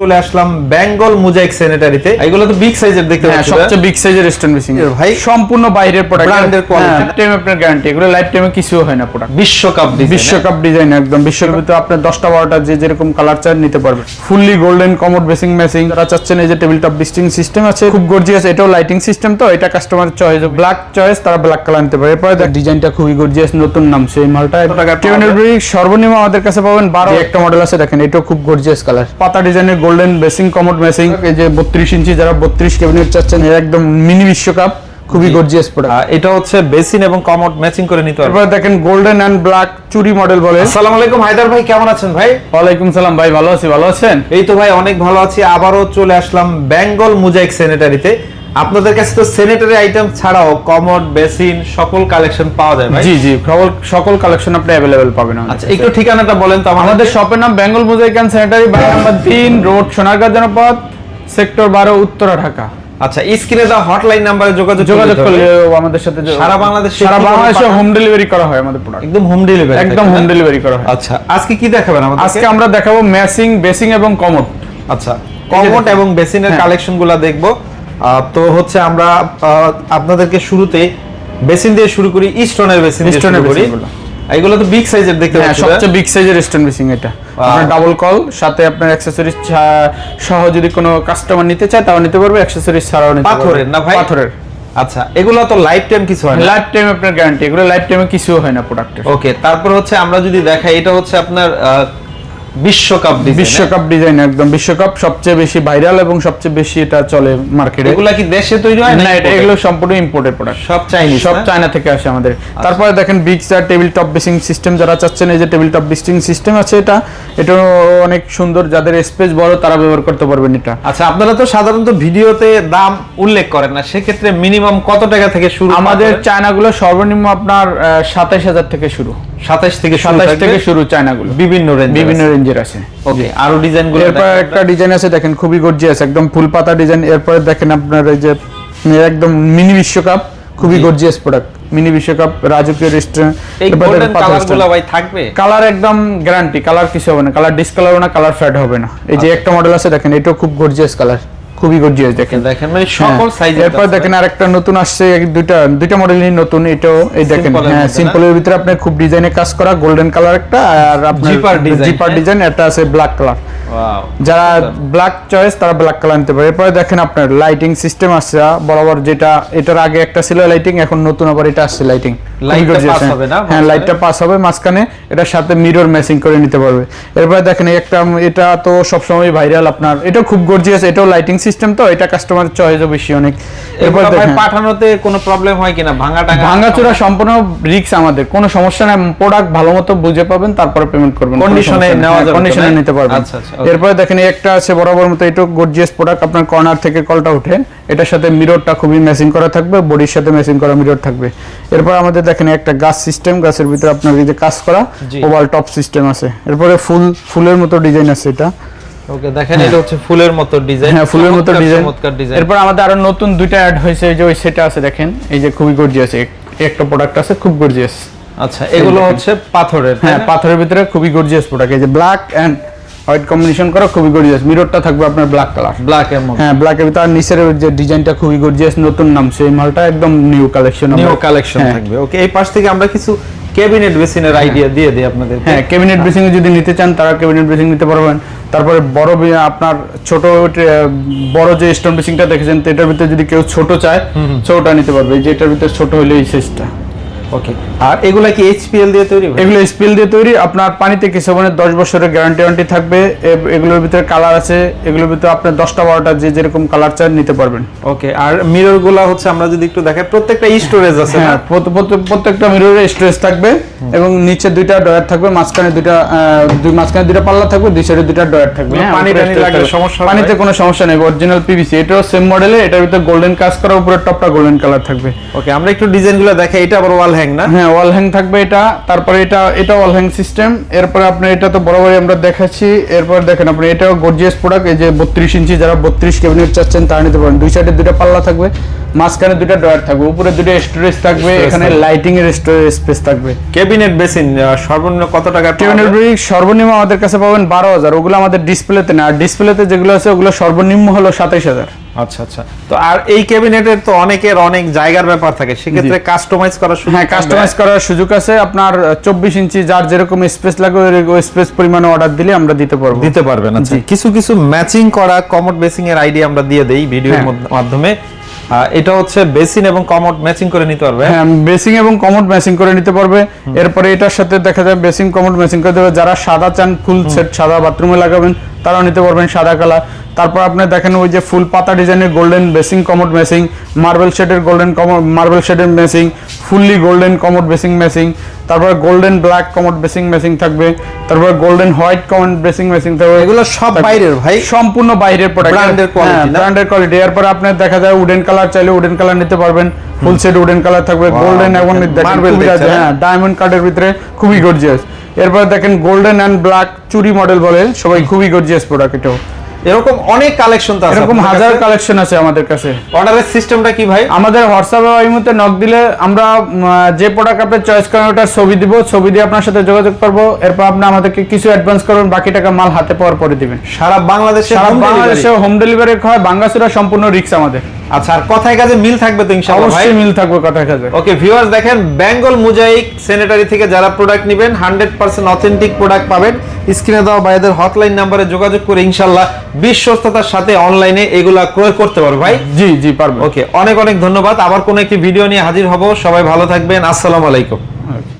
চলে আসলাম বেঙ্গল মুজাইক স্যানিটারিতে। এগুলো তো বিগ সাইজের দেখতে হ্যাঁ সবচেয়ে বিগ সাইজের স্টোন মেশিন এর ভাই সম্পূর্ণ বাইরের প্রোডাক্টের quality। টাইম আপনার গ্যারান্টি এগুলো লাইফ টাইমে কিছু হয় না প্রোডাক্ট বিশ্বকাপ ডিজাইন বিশ্বকাপ ডিজাইন একদম। বিশ্বকাপে তো আপনার দশটা বারোটা যে যেরকম কালার চান নিতে পারবেন। Fully golden commode basin matching যারা চাচ্ছেন এই যে টেবিল টপ ডিস্টিং সিস্টেম আছে খুব গর্জিয়াস এটাও লাইটিং সিস্টেম তো এটা কাস্টমার চয়েস ব্ল্যাক চয়েস তারা ব্ল্যাক কালার নিতে পারে। এরপরে ডিজাইনটা খুবই গর্জিয়াস নতুন নাম। সেই মালটা টিউনের সর্বনিম্ন আমাদের কাছে পাবেন বারো একটা মডেল আছে দেখেন এটাও খুব গর্জিয়াস কালার পাতা ডিজাইনের গোল্ডেন বেসিং কমোড মেসিং এই যে বত্রিশ ইঞ্চি যারা বত্রিশ ক্যাবিনেট চাচ্ছেন এর একদম মিনি বিশ্বকাপ খুবই গর্জিয়াস প্রোডাক্ট এটা হচ্ছে বেসিন এবং কমোড ম্যাচিং করে নিতে পারবেন এরপরে দেখেন গোল্ডেন এন্ড ব্ল্যাক চুরি মডেল বলে আসসালামু আলাইকুম হায়দার ভাই কেমন আছেন ভাই? ওয়ালাইকুম সালাম ভাই ভালো আছি ভালো আছেন? এই তো ভাই অনেক ভালো আছি আবারও চলে আসলাম বেঙ্গল মুজাইক স্যানিটারিতে আপনাদের কাছে তো স্যানিটারি আইটেম ছাড়াও কমোড বেসিন সকল কালেকশন পাওয়া যায় ভাই? জি জি সকল সকল কালেকশন আপনি অ্যাভেলেবেল পাবেন আচ্ছা একটু ঠিকানাটা বলেন তো আমাদের শপের নাম Bengal mosaic and sanitary by number তিন রোড সোনারগাঁ জনপদ সেক্টর বারো উত্তরা ঢাকা। আচ্ছা স্ক্রিনে দেওয়া হটলাইন নাম্বারে যোগাযোগ যোগাযোগ করলে আমাদের সাথে সারা বাংলাদেশে সারা বাংলাদেশে হোম ডেলিভারি করা হয় আমাদের প্রোডাক্ট একদম হোম ডেলিভারি একদম হোম ডেলিভারি করা হয়। আচ্ছা আজকে কি দেখাবেন আমাদের আজকে আমরা দেখাবো ম্যাসিং বেসিং এবং কমোড আচ্ছা কমোড এবং বেসিনের হ্যাঁ। কালেকশনগুলা দেখব। তো হচ্ছে আমরা আপনাদেরকে শুরুতে বেসিন দিয়ে শুরু করি স্টোনের বেসিন শুরু করি। এগুলো তো বিগ সাইজের দেখতে হ্যাঁ পাচ্ছি সবচেয়ে বিগ সাইজের স্টোন মেশিন এটা। আপনার ডাবল কল সাথে আপনার অ্যাকসেসরিজ সহ যদি কোনো কাস্টমার নিতে চায় তাও নিতে পারবে অ্যাকসেসরিজ ছাড়াও নিতে পারবে। পাথরের না ভাই? পাথরের। আচ্ছা এগুলো তো লাইফ টাইম কিছু হয় না? লাইফ টাইম আপনার গ্যারান্টি এগুলো লাইফ টাইমে কিছু হয় না প্রোডাক্টের ওকে তারপর হচ্ছে আমরা যদি দেখাই এটা হচ্ছে আপনার বিশ্বকাপ ডিজাইন বিশ্বকাপ ডিজাইন একদম। বিশ্বকাপ সবচেয়ে বেশি ভাইরাল এবং সবচেয়ে বেশি এটা চলে মার্কেটে এগুলা কি দেশে তৈরি হয় না এটা এগুলো সম্পূর্ণ ইম্পোর্টেড প্রোডাক্ট সব চাইনিজ সব চায়না থেকে আসে আমাদের। তারপরে দেখেন big sir table top basin system যারা চাচ্ছেন এই যে টেবিল টপ বেসিং সিস্টেম আছে এটা এটা অনেক সুন্দর। যাদের স্পেস বড় তারা ব্যবহার করতে পারবেন এটা। আচ্ছা আপনারা তো সাধারণত ভিডিওতে দাম উল্লেখ করেন না। সেক্ষেত্রে মিনিমাম কত টাকা থেকে শুরু আমাদের চায়নাগুলো সর্বনিম্ন আপনার সাতাইশ হাজার থেকে শুরু। সাতাশ থেকে সাতাশ থেকে শুরু চায়নাগুলো। বিভিন্ন রেঞ্জ বিভিন্ন রেঞ্জের আছে। ওকে আরও ডিজাইনগুলো এরপর একটা ডিজাইন আছে দেখেন খুবই গর্জিয়াস একদম ফুল পাতা ডিজাইন এরপরে দেখেন আপনার এই যে একদম মিনি বিশ্বকাপ খুবই গর্জিয়াস প্রোডাক্ট মিনি বিশ্বকাপ রাজকীয় রেস্টুরেন্ট এই গোল্ডেন কালার ভাই থাকবে? কালার একদম গ্যারান্টি কালার কিছু হবে না। কালার ডিসকালার হবে না কালার ফ্যাড হবে না। এই যে একটা মডেল আছে দেখেন এটাও খুব গর্জিয়াস কালার খুবই গর্জিয়াস দেখেন। দেখেন মানে সকল হ্যাঁ, সাইজের এরপর দেখেন আরেকটা নতুন আসছে দুইটা দুইটা মডেলই নতুন এটাও এই দেখেন হ্যাঁ সিম্পল এর সিম্পলের ভিতরে আপনার খুব ডিজাইনে কাজ করা গোল্ডেন কালার একটা আর আপনার জিপার ডিজাইন জিপার হ্যাঁ? ডিজাইন এটা আছে ব্ল্যাক কালার যারা ব্ল্যাক চয়েস তারা ব্ল্যাক কালার নিতে পারে। এরপরে দেখেন আপনার লাইটিং সিস্টেম আসছে বরাবর যেটা এটার আগে একটা ছিল লাইটিং এখন নতুন আবার এটা আসছে লাইটিং হ্যাঁ। লাইটটা পাস হবে মাঝখানে এটার সাথে মিরর ম্যাচিং করে নিতে পারবে। এরপরে দেখেন একটা এটা তো সবসময় ভাইরাল আপনার। এটা খুব গর্জিয়াস এটাও লাইটিং সিস্টেম তো এটা কাস্টমার চয়েসও বেশি অনেক। এরপর এরপর দেখেন। পাঠানোতে কোনো প্রবলেম হয় কিনা? ভাঙা ভাঙাচোরা সম্পূর্ণ আমাদের। কোনো সমস্যা নাই প্রোডাক্ট ভালো মতো বুঝে পাবেন তারপরে পেমেন্ট করবেন Condition নেওয়া যাবে কন্ডিশনে নিতে পারবেন। আচ্ছা, আচ্ছা. এরপরে দেখেন একটা আছে বরাবর মতো এটা গর্জিয়াস প্রোডাক্ট আপনার কর্নার থেকে কলটা উঠে এটার সাথে মিররটা খুবই ম্যাচিং করা থাকবে বডির সাথে ম্যাচিং করা মিরর থাকবে। এরপর আমাদের দেখেন একটা গাছ সিস্টেম গাছের ভিতরে আপনার এই যে কাজ করা ওভাল টপ সিস্টেম আছে। এরপরে ফুল ফুলের মতো ডিজাইন আছে এটা। ওকে দেখেন এটা হচ্ছে ফুলের মতো ডিজাইন হ্যাঁ ফুলের মতো ডিজাইন এরপর আমাদের আরও নতুন দুইটা অ্যাড হয়েছে যে ওই সেটা আছে দেখেন এই যে খুবই গর্জিয়াস একটা প্রোডাক্ট আছে খুব গর্জিয়াস আচ্ছা এগুলো হচ্ছে পাথরের হ্যাঁ পাথরের ভিতরে খুবই গর্জিয়াস প্রোডাক্ট এই যে ব্ল্যাক এন্ড হোয়াইট কম্বিনেশন করা খুবই গর্জিয়াস মিররটা থাকবে আপনার ব্ল্যাক কালার ব্ল্যাক এর মধ্যে। হ্যাঁ ব্ল্যাক এর ভিতরে নিচের যে ডিজাইনটা খুবই গর্জিয়াস নতুন নাম সেই মালটা একদম নিউ কালেকশন নিউ কালেকশন থাকবে। ওকে এই পাশ থেকে আমরা কিছু ক্যাবিনেট বেসিনের আইডিয়া দিয়ে দিই আপনাদের। হ্যাঁ ক্যাবিনেট বেসিং যদি নিতে চান তারা ক্যাবিনেট বেসিং নিতে পারবেন। তারপরে বড় বি- আপনার ছোট বড় যে স্টোন বেসিংটা দেখেছেন তো এটার ভিতরে যদি কেউ ছোট চায় ছোটটা নিতে পারবে। এই যে এটার ভিতরে ছোট হলে এই সাইজটা ওকে আর এগুলা কি এইচপিএল দিয়ে তৈরি এগুলো স্পিল দিয়ে তৈরি। আপনার পানিতে দশ বছরের গ্যারান্টি ওয়ারেন্টি থাকবে। এগুলোর ভিতরে কালার আছে। এগুলোর ভিতরে আপনার দশটা বারোটা যে যেরকম কালার চান নিতে পারবেন। ওকে আর মিররগুলা হচ্ছে আমরা যদি একটু দেখাই প্রত্যেকটা স্টোরেজ আছে হ্যাঁ প্রত- প্রত- প্রত্যেকটা মিররে স্ট্রেস থাকবে এবং নিচে দুইটা ডয়ার থাকবে মাঝখানে দুইটা দুই মাঝখানে দুইটা পাল্লা থাকবে দুই সাইডে দুইটা ডয়ার থাকবে। হ্যাঁ, পানি টানি লাগলে সমস্যা পানিতে কোনো সমস্যা নেই অরিজিনাল পিভিসি এটাও সেম মডেলে এটার ভিতরে গোল্ডেন কাজ করা উপরের টপটা গোল্ডেন কালার থাকবে। ওকে আমরা একটু ডিজাইনগুলো দেখাই এটা আবার ওয়াল হ্যাং না? হ্যাঁ ওয়াল হ্যাং থাকবে এটা। তারপরে এটা এটা ওয়াল হ্যাং সিস্টেম এরপরে আপনার এটা তো বরাবরই আমরা দেখাচ্ছি। এরপর দেখেন আপনি এটাও গর্জিয়াস প্রোডাক্ট এই যে বত্রিশ ইঞ্চি যারা বত্রিশ ক্যাবিনেট চাচ্ছেন তারা নিতে পারেন। দুই সাইডে দুইটা পাল্লা থাকবে মাঝখানে দুটো ডয়ার থাকবে উপরে দুটো স্টোরেজ থাকবে এখানে। লাইটিং এর স্টোরেজ স্পেস থাকবে। ক্যাবিনেট বেসিন সর্বনিম্ন কত টাকা টেবিলের ব্রিক সর্বনিম্ন আমাদের কাছে পাবেন বারো হাজার। ওগুলো আমাদের ডিসপ্লেতে না আর ডিসপ্লেতে যেগুলো আছে ওগুলো সর্বনিম্ন হলো সাতাইশ হাজার। আচ্ছা আচ্ছা। তো আর এই ক্যাবিনেটের তো অনেকের অনেক জায়গার ব্যাপার থাকে। সেক্ষেত্রে কাস্টমাইজ করার সুযোগ হ্যাঁ কাস্টমাইজ করার সুযোগ আছে। আপনার চব্বিশ ইঞ্চি যার যেরকম স্পেস লাগে ওই স্পেস পরিমাণে অর্ডার দিলে আমরা দিতে পারব। দিতে পারবেন আচ্ছা। কিছু কিছু ম্যাচিং করা কমোড বেসিং এর আইডিয়া আমরা দিয়ে দেই ভিডিওর হ্যাঁ। মাধ্যমে। এটা হচ্ছে বেসিন এবং কমোড ম্যাচিং করে নিতে পারবে। হ্যাঁ বেসিং এবং কমোড ম্যাচিং করে নিতে পারবে। এরপরে এটার সাথে দেখা যায় বেসিং কমোড ম্যাচিং করে দেবে। যারা সাদা চান ফুল সেট সাদা বাথরুমে লাগাবেন। তারাও নিতে পারবেন সাদা কালার। তারপর আপনি দেখেন ওই যে ফুল পাতা ডিজাইনের golden basin commode matching marble শেডের গোল্ডেন কমোড মার্বেল শেডের matching fully golden commode basin matching তারপর golden black commode basin matching থাকবে তারপর golden white commode basin matching থাকবে। এগুলো সব বাইরের ভাই। সম্পূর্ণ বাইরের প্রোডাক্টের quality ব্র্যান্ডের কোয়ালিটি এরপর আপনার দেখা যায় উডেন কালার চাইলে উডেন কালার নিতে পারবেন। ফুল সেট উডেন কালার থাকবে। গোল্ডেন এবং দেখছেন, আছে, হ্যাঁ। ডায়মন্ড কার্ডের ভিতরে খুবই গর্জিয়াস এরপর দেখেন গোল্ডেন এন্ড ব্ল্যাক চুরি মডেল বলে সবাই খুবই গর্জিয়াস প্রোডাক্ট এটাও। এরকম অনেক কালেকশন তো আছে এরকম হাজার কালেকশন আছে আমাদের কাছে। অর্ডারের সিস্টেমটা কি ভাই? আমাদের হোয়াটসঅ্যাপে ওই মুহূর্তে নক দিলে আমরা যে প্রোডাক্ট আপনি চয়েস করেন ওটার ছবি দিব ছবি দিয়ে আপনার সাথে যোগাযোগ করব। এরপর আপনি আমাদেরকে কিছু অ্যাডভান্স করবেন বাকি টাকা মাল হাতে পাওয়ার পরে দিবেন। সারা বাংলাদেশে সারা বাংলাদেশে হোম ডেলিভারি হয় বাঙ্গাসুরা সম্পূর্ণ রিক্স আমাদের। আচ্ছা আর কথায় কাজে মিল থাকবে তো ইনশাআল্লাহ অবশ্যই মিল থাকবে কথা কাজে। ওকে ভিউয়ার্স দেখেন বেঙ্গল মুজাইক স্যানিটারি থেকে যারা প্রোডাক্ট নেবেন হান্ড্রেড পার্সেন্ট অথেন্টিক প্রোডাক্ট পাবেন। স্ক্রিনে দেওয়া ভাইদের হটলাইন নাম্বারে যোগাযোগ করে ইনশাল্লাহ বিশ্বস্ততার সাথে অনলাইনে এগুলা ক্রয় করতে পারবে ভাই। জি জি পারবে ওকে অনেক অনেক ধন্যবাদ। আবার কোন একটি ভিডিও নিয়ে হাজির হব। সবাই ভালো থাকবেন। আসসালামু আলাইকুম।